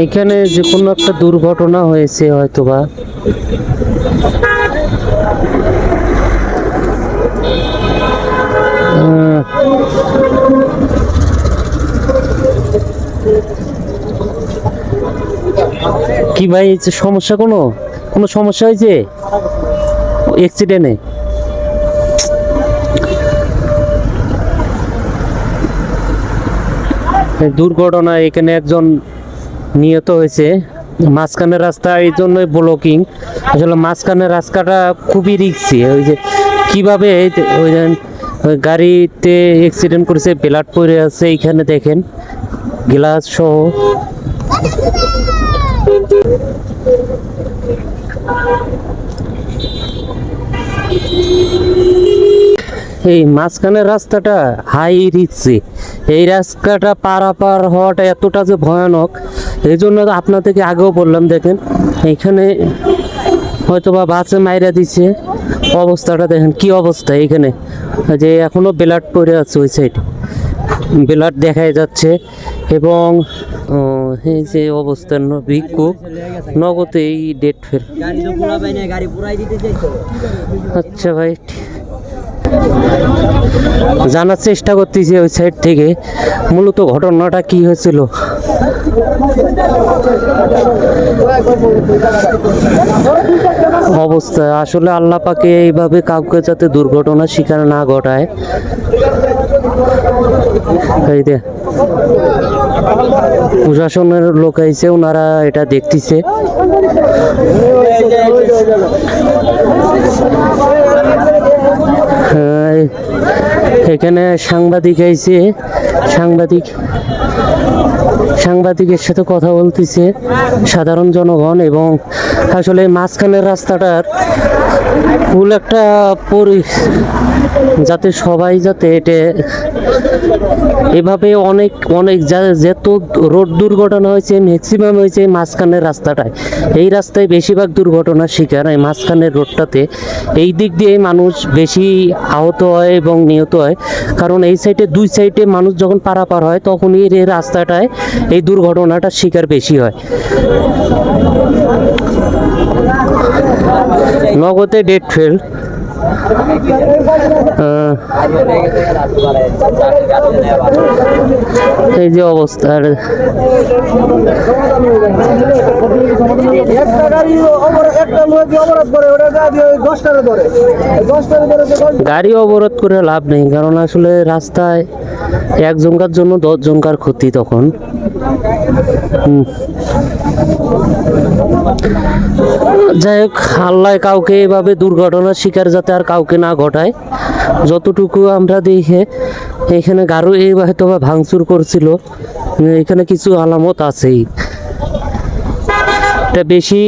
এখানে যে কোনো একটা দুর্ঘটনা হয়েছে হয়তোবা। কি ভাই সমস্যা কোনো? কোনো সমস্যা হয়েছে? অ্যাক্সিডেন্টে দুর্ঘটনা, এখানে একজন নিহত হয়েছে। মাঝখানের রাস্তা এই জন্যই ব্লকিং আসলে মাঝখানের রাস্তাটা খুবই রিক্সি ওই যে কীভাবে ওই গাড়িতে অ্যাক্সিডেন্ট করেছে, ব্লাড পড়ে আছে, এইখানে দেখেন। গ্লাস সহ। এই মাঝখানের রাস্তাটা হাই রিক্সি এই রাস্তাটা পারাপার হওয়াটা এতটা যে ভয়ানক। এই জন্য আপনাদেরকে আগেও বললাম দেখেন এখানে হয়তো বা বাসে মাইরা দিছে। অবস্থাটা দেখেন কি অবস্থা এখানে? যে এখনও ব্লাড পড়ে আছে ওই সাইড ব্লাড দেখাই যাচ্ছে এবং এই যে অবস্থা ভিক্ষুক নগদে এই ডেট ফের। আচ্ছা ভাই জানার চেষ্টা করতেছি ওই সাইড থেকে। মূলত ঘটনাটা কি হয়েছিল? অবস্থা, আসলে আল্লাহ পাকে এইভাবে কাউকে যাতে দুর্ঘটনার শিকার না ঘটায়। প্রশাসনের লোক আইছে, ওনারা এটা দেখতেছে হ্যাঁ, এখানে সাংবাদিক আইছে। সাংবাদিক সাংবাদিকের সাথে কথা বলতেছে সাধারণ জনগণ এবং আসলে মাঝখানের রাস্তাটার ফুল একটা পরি, যাতে সবাই যাতে এটা এভাবে অনেক অনেক যত রোড দুর্ঘটনা হয়েছে ম্যাক্সিমাম হয়েছে মাঝখানের রাস্তাটায়। এই রাস্তায় বেশিরভাগ দুর্ঘটনার শিকার এই মাঝখানের রোডটাতে। এই দিক দিয়ে মানুষ বেশি আহত হয় এবং নিহত হয়। কারণ এই সাইডে দুই সাইডে মানুষ যখন পারাপার হয়, তখনই এই রাস্তাটায় এই দুর্ঘটনাটার শিকার বেশি হয়। নগদে ডেট ফেল এই যে অবস্থা গাড়ি অবরোধ করে লাভ নেই, কারণ আসলে রাস্তায় একজনকার জন্য দশ জনকার ক্ষতি তখন। যাই হোক, আল্লাহ কাউকে এভাবে দুর্ঘটনার শিকার যাতে আর কাউকে না ঘটায়, যতটুকু আমরা দেখে এখানে গারু এই হয়তো বা ভাঙচুর করছিল। এখানে কিছু আলামত আছেই। এটা বেশি